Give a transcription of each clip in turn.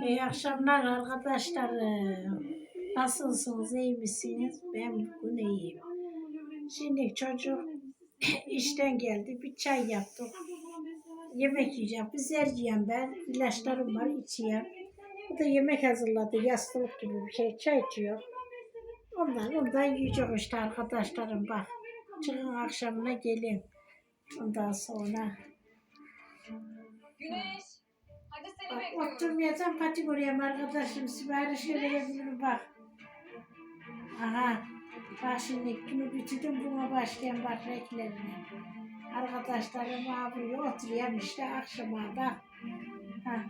İyi akşamlar arkadaşlarım. Nasılsınız, iyi misiniz? Ben bugün iyiyim. Şimdi çocuk işten geldi, bir çay yaptık. Yemek yiyeceğim, güzel yiyeceğim ben. İlaçlarım var, içeyim. O da yemek hazırladı, yastık gibi bir şey, çay içiyor. Ondan, ondan yiyecek işte arkadaşlarım bak. Çıkın akşamına gelin. Ondan sonra Güneş. Bak, oturmayacağım pati göreyim arkadaşım. Siparişe verebilirim bak. Aha. Bak şimdi bunu bitirdim buna başlayan bak renklerine. Arkadaşlarım buraya oturuyorum işte akşama da. Ha,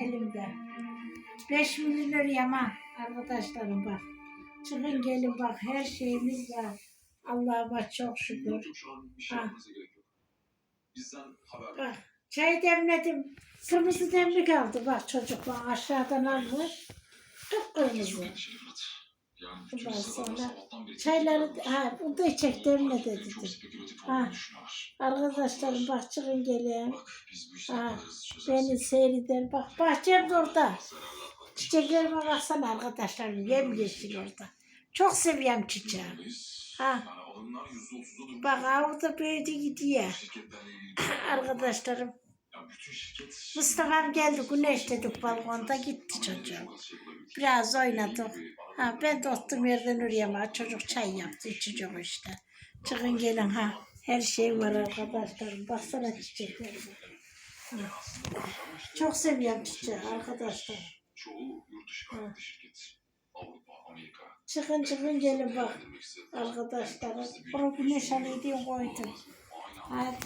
elimde. 5 milyon ha arkadaşlarım bak. Çıkın gelin bak her şeyimiz var. Allah'ıma çok şükür. Şey Ha. Bizden haber Bak çay demledim. Kırmızı demlik aldı bak çocuk bak aşağıdan almış. Kıpkırmızı. Çok bütün Ondan sıralar sonra Çayları ha bu da içecek demle dedi. Ha. Arkadaşlarım bak çıkın gelin. Ha. Beni seyreder. Bak bahçem de orada. Çiçeklerime baksana arkadaşlarım. Yem yeşil orada. Çok seviyorum çiçeği. Ha. Yani alımlar %30'da durmuş. Bak avruda büyüdü gidiyor. İlgili. Arkadaşlarım. Bütün şirket... Mustafa'm geldi güneşledik balkonda gitti çocuğum. Biraz oynadık. Ha ben de ottum yerden ama çocuk çay yaptı içecek işte. Çıkın gelin ha. Her şey var arkadaşlarım. Baksana çiçeklerime. Çok seviyorum çiçeği arkadaşlar. Çoğu yurt dışı kaynaklı şirket. Avrupa, Amerika. Çıkın çıkın gelin bak. Arkadaşlarım. Bunu güneş alıydı koydum. Hadi.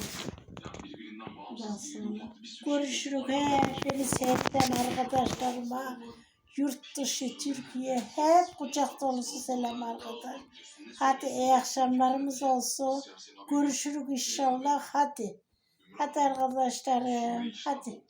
Ondan sonra farklı bir sürü görüşürüz. He, beni seyreden arkadaşlarıma. Yurt dışı Türkiye hep kucak dolusu selam arkadaş. Hadi iyi akşamlarımız olsun. Görüşürüz inşallah. Hadi. Hadi arkadaşlarım. Hadi.